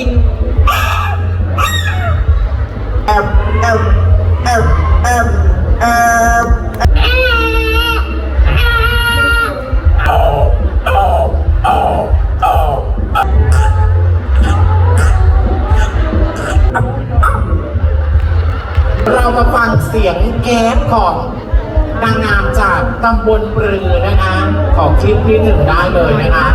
ินแอบแอบแอบแอบแอบเรามาฟังเสียงแก๊สของนางงามจากตำบลปรือนะคะ ของคลิปที่หนึ่งได้เลยนะคะ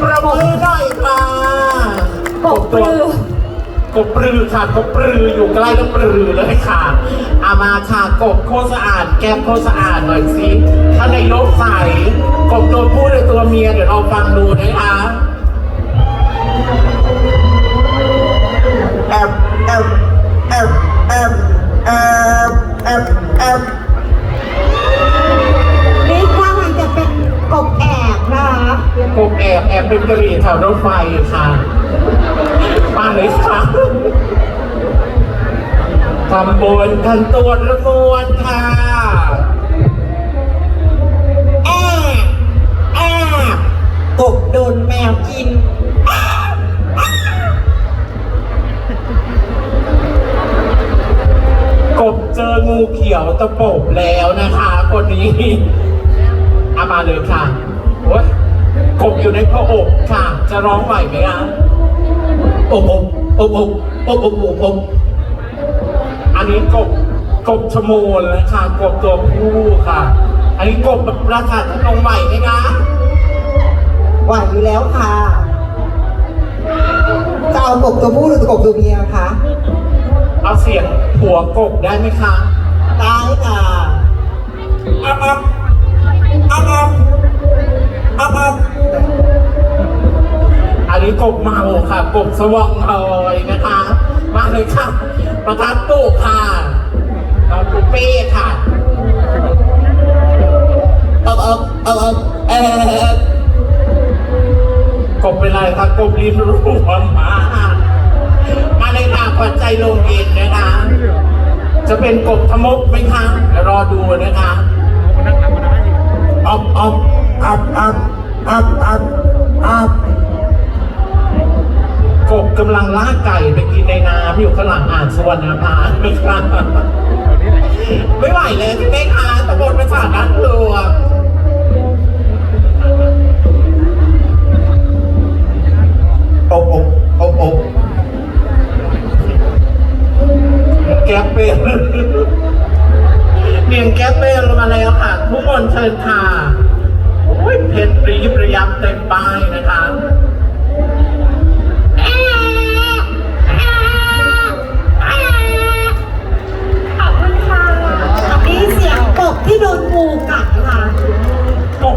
ประมือหน่อยค่ะกบปลือกบปลือค่ะกบปลืออยู่ใกล้ต้องปลือเลยค่ะอามาค่ะกบโคสะอาด แก้มโคสะอาดหน่อยสิถ้าในโลกใสกบตัวผู้ในตัวเมียเดี๋ยวเราฟังดูนะคะ บเป็นกะหรี่แถวรถไฟค่ะมาเลยค่ะทำบนทันตัวละมวนค่ะแอบแอบกบโดนแมวกินกบเจองูเขียวตะปบแล้วนะคะ คนนี้เอามาเลยค่ะโอ๊ย กบอยู่ในพระอกค่ะ จะร้องไหวไหมคะอบอบอบอบอบอบอบอบอันนี้กบกบชะโมนนะคะกบตัวผู้ค่ะ อันนี้กบราคาจะลงไหวไหมคะไหวอยู่แล้วค่ะจะเอากบตัวผู้หรือกบตัวเมียคะเอาเสียงหัวกบได้ไหมคะ ได้ค่ะอับอับ อันนี้กบเมาค่ะกบสว่างลอยนะคะ มาเลยค่ะประทัดตู้ค่ะเราปูเป้ค่ะเอบเอบเอบเอบเอบกบเป็นไรคะกบลิ้นรัวมากมาเลยค่ะขวัญใจลงเย็นนะคะ จะเป็นกบทมกไหมคะเดี๋ยวรอดูนะคะอับอับอับอับอับอับอับกบ กำลังล่าไก่ไปกินในน้ำอยู่ข้างหลังอ่านสวรรณพานไหมคะไม่ไหวเลยใช่ไหมคะตะบนประสาทนักลวงอบอบอบอบแก๊ปเป็นเนียงแก๊ปเปลมาแล้วค่ะ ทุกคนเชิญค่ะโอ้ยเพชรรีบระยับเต็มป้ายนะคะ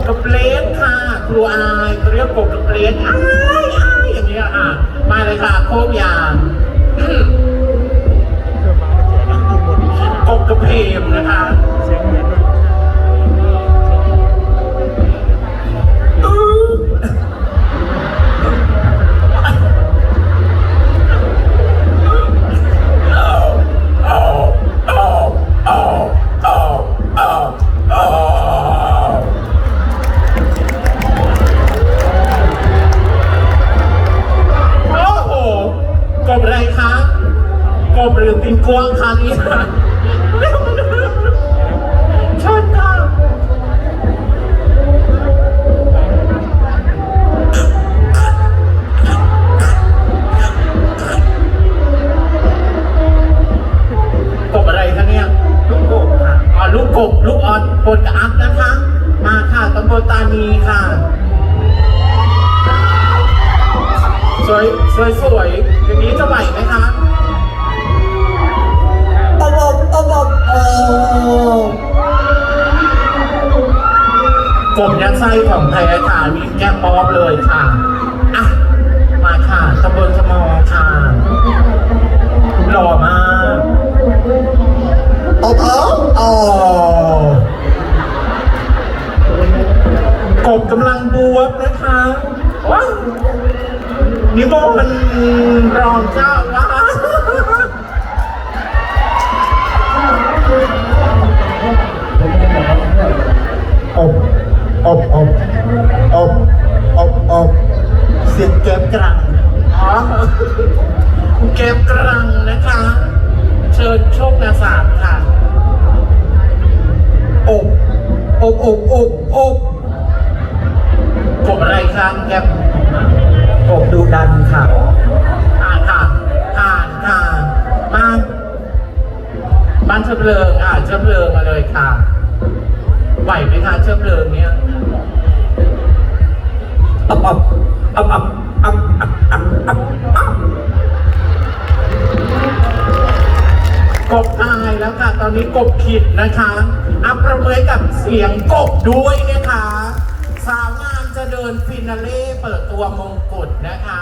กบกับเลสค่ะครูอายเขาเรียกกบกับเลสอ้ายอายอย่างเงี้ยค่ะมาเลยค่ะโคบยาง ลูกออดปนกับอัพนะคะ มาค่ะตำบลตานีค่ะ สวยสวยสวยอย่างนี้จะไหวไหมคะอบอบอบอบเออกบยัดไส้ของไทยค่ะมีแก้มป๊อบเลยค่ะอะมาค่ะตำบลสมอค่ะหล่อมากอบอ นะคะว้าวนิมนต์รองเจ้าว่าอบอบอบอบอบอบเสียงแก้มกรังอ๋อเก็บกรังนะคะ เชิญโชคนาสามค่ะอบอบอบอบอบ กบอะไรครับแกบอบดูดันค่ะอ่านค่ะอ่านค่ะบ้านบ้านเชื้อเพลิงอ่านเชื้อเพลิงมาเลยค่ะไหวไหมคะเชื้อเพลิงเนี่ยอับอับอับอับอับอับอับอับกบตายแล้วค่ะ ตอนนี้กบขิดนะคะ อัปประเมยกับเสียงกบด้วยนะคะ จะเดินฟินาเล่เปิดตัวมงกุฎนะคะ